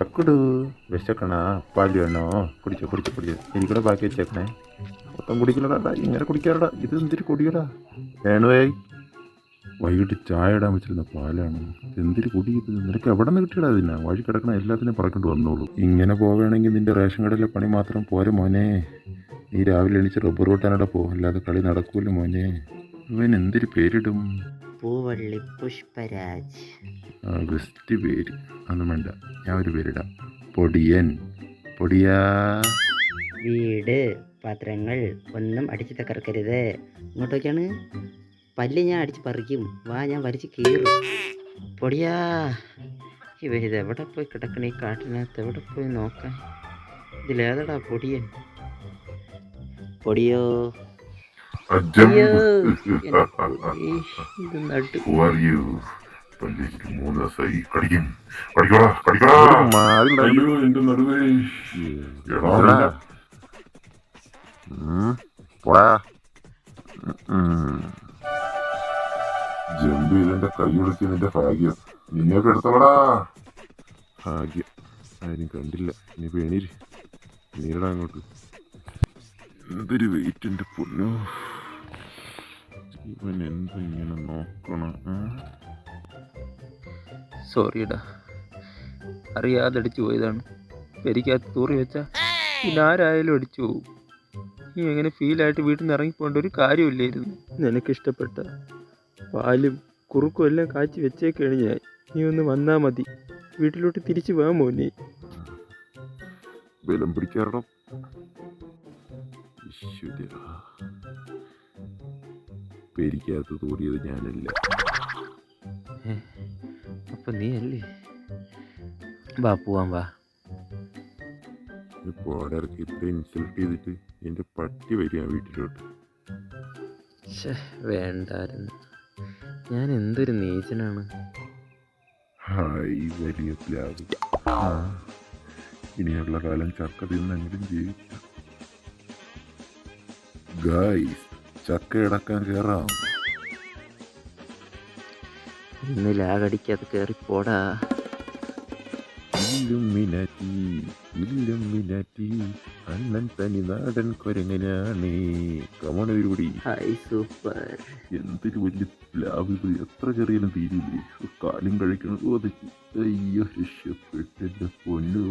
ചക്കുടു വിശക്കണ പാൽ വേണോ കുടിച്ചോ കുടിച്ചോ കുടിച്ചോ എനിക്കൂടെ ബാക്കി വെച്ചേക്കണേ മൊത്തം കുടിക്കലടാ ഇങ്ങനെ കുടിക്കാറടാ ഇത് എന്തിരി കുടിയടാ വേണുവേ വൈകിട്ട് ചായ ഇടാൻ വെച്ചിരുന്ന പാലാണ് എന്തിരി കുടി ഇത് നിനക്ക് എവിടെ നിന്ന് കിട്ടിയടാ ഇതിനാ വഴി കിടക്കണ എല്ലാത്തിനും പറക്കേണ്ടി വന്നോളൂ ഇങ്ങനെ പോവുകയാണെങ്കിൽ നിന്റെ റേഷൻ കടയിലെ പണി മാത്രം പോരെ മോനെ. നീ രാവിലെ എണീച്ച് റബ്ബർ വെട്ടാനോടെ പോ. അല്ലാതെ കളി നടക്കൂല മോനെ. ഇവൻ എന്തിരി പേരിടും? പൂവള്ളി പുഷ്പരാജ്. ആ ബെസ്റ്റ് പേര് ഒന്നും വേണ്ട. ഞാൻ ഒരു പേരിടാം. പൊടിയൻ. പൊടിയാ. വീട് പാത്രങ്ങൾ ഒന്നും അടിച്ച് തകർക്കരുത്. ഇങ്ങോട്ടൊക്കെയാണ് പല്ല് ഞാൻ അടിച്ച് പറിക്കും. വാ ഞാൻ വരച്ച് കീറും. പൊടിയാ. ഇവരിത് എവിടെ പോയി കിടക്കണ? ഈ കാട്ടിനകത്ത് എവിടെ പോയി നോക്കാൻ? ഇതിലേതടാ പൊടിയൻ? പൊടിയോ? അയ്യോ നട്ടു മൂന്ന് കൈ ഒടുക്കി നിന്റെ ഭാഗ്യം നിന്നെയൊക്കെ എടുത്തോടാ ഭാഗ്യം ആരും കണ്ടില്ല നീ പേണീര് നീരടാ അങ്ങോട്ട് എന്തൊരു വെയിറ്റ് എന്റെ പൊന്നു ഇവൻ എന്താ ഇങ്ങനെ നോക്കണം? സോറിയടാ അറിയാതെ അടിച്ചു പോയതാണ്. പെരിക്കകത്ത് തൂറി വെച്ചാൽ പിന്നെ ആരായാലും അടിച്ചു പോകും. നീ എങ്ങനെ ഫീലായിട്ട് വീട്ടിൽ നിന്ന് ഇറങ്ങിപ്പോണ്ട ഒരു കാര്യമില്ലായിരുന്നു. നിനക്കിഷ്ടപ്പെട്ട പാലും കുറുക്കും എല്ലാം കാച്ചി വെച്ചേക്കാണ് ഞാൻ. നീ ഒന്ന് വന്നാൽ മതി. വീട്ടിലോട്ട് തിരിച്ചു പോകാൻ മോനെ. ബലം പിടിക്കാറണം ഈശ്വരാ. പേരിക്കകത്ത് തൂറിയത് ഞാനല്ല. അപ്പം നീ അല്ലേ? വാ പോവാൻ വാ. പോടർക്ക് ഇത്ര ഇൻസൾട്ട് ചെയ്തിട്ട് എന്റെ പട്ടി വരിക വീട്ടിലോട്ട്. വേണ്ടായിരുന്നു. ഞാൻ എന്തൊരു നീചനാണ്. ഹായ് വലിയ പ്ലാവ്. ഇനിയുള്ള കാലം ചക്ക തിന്നെങ്കിലും ജീവിക്കാം. ഗായ്സ് ചക്ക ഇടക്കാൻ കയറാം ഇന്ന് ലാഗടിക്കാതെ കയറിപ്പോടാ ഇല്ലുമിനാറ്റി ഇല്ലുമിനാറ്റി അണ്ണൻ തനി നാടൻ കൊരങ്ങനാണ്. കമണ കൂടി ഹായ് സൂപ്പർ. എന്തൊരു വലിയ എത്ര ചെറിയാലും തീരില്ലേ കാലും കഴിക്കണം അയ്യോ രക്ഷപ്പെട്ടെന്റെ പൊന്നു.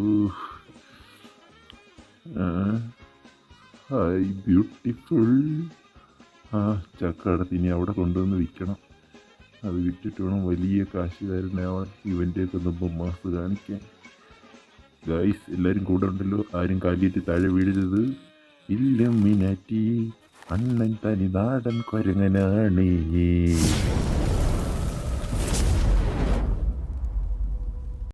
Hi beautiful. ആ ചക്കടത്തിനി അവിടെ കൊണ്ടുവന്ന് വിൽക്കണം. അത് വിറ്റിട്ട് വേണം വലിയ കാശുകാരനാവാൻ ഇവന്റെയൊക്കെ മുമ്പ് മാസ് കാണിക്കാൻ. ഗൈസ് എല്ലാവരും കൂടെ ഉണ്ടല്ലോ. ആരും കാലിയിട്ട് താഴെ വീഴരുത്. ഇല്ല മിനാറ്റി. അണ്ണൻ തനി നാടൻ കൊരങ്ങനാണ്.